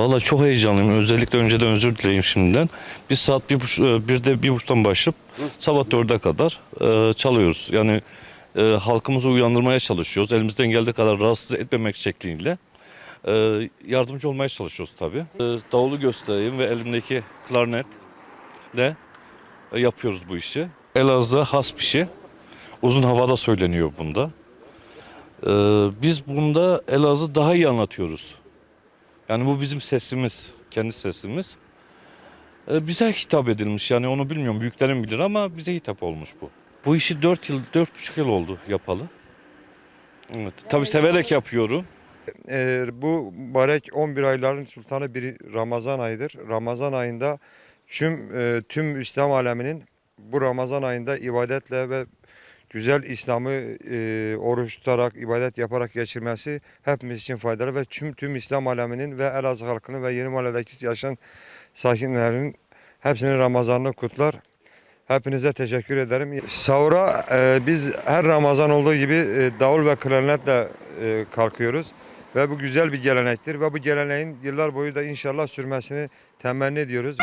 Valla çok heyecanlıyım. Özellikle önceden özür dileyim şimdiden. Biz saat bir buç, e, birde bir buçuktan başlayıp sabah dörde kadar e, çalıyoruz. Yani e, halkımızı uyandırmaya çalışıyoruz. Elimizden geldiği kadar rahatsız etmemek şekliyle. Yardımcı olmaya çalışıyoruz tabii. E, davulu göstereyim ve elimdeki klarnetle e, yapıyoruz bu işi. Elazığ'a has bir şey. Uzun havada söyleniyor bunda. E, biz bunda Elazığ daha iyi anlatıyoruz. Yani bu bizim sesimiz, kendi sesimiz. Ee, bize hitap edilmiş yani onu bilmiyorum büyüklerim bilir ama bize hitap olmuş bu. Bu işi 4 yıl, 4,5 yıl oldu yapalı. Evet, tabii severek yapıyorum. Ee, bu mübarek 11 ayların sultanı bir Ramazan ayıdır. Ramazan ayında tüm e, tüm İslam aleminin bu Ramazan ayında ibadetle ve güzel İslam'ı e, oruç tutarak, ibadet yaparak geçirmesi hepimiz için faydalı ve tüm tüm İslam aleminin ve Elazığ halkının ve Yeni Mahalle'deki yaşayan sakinlerin hepsinin Ramazan'ını kutlar. Hepinize teşekkür ederim. Sahura e, biz her Ramazan olduğu gibi e, davul ve klarnetle e, kalkıyoruz. Ve bu güzel bir gelenektir ve bu geleneğin yıllar boyu da inşallah sürmesini temenni ediyoruz.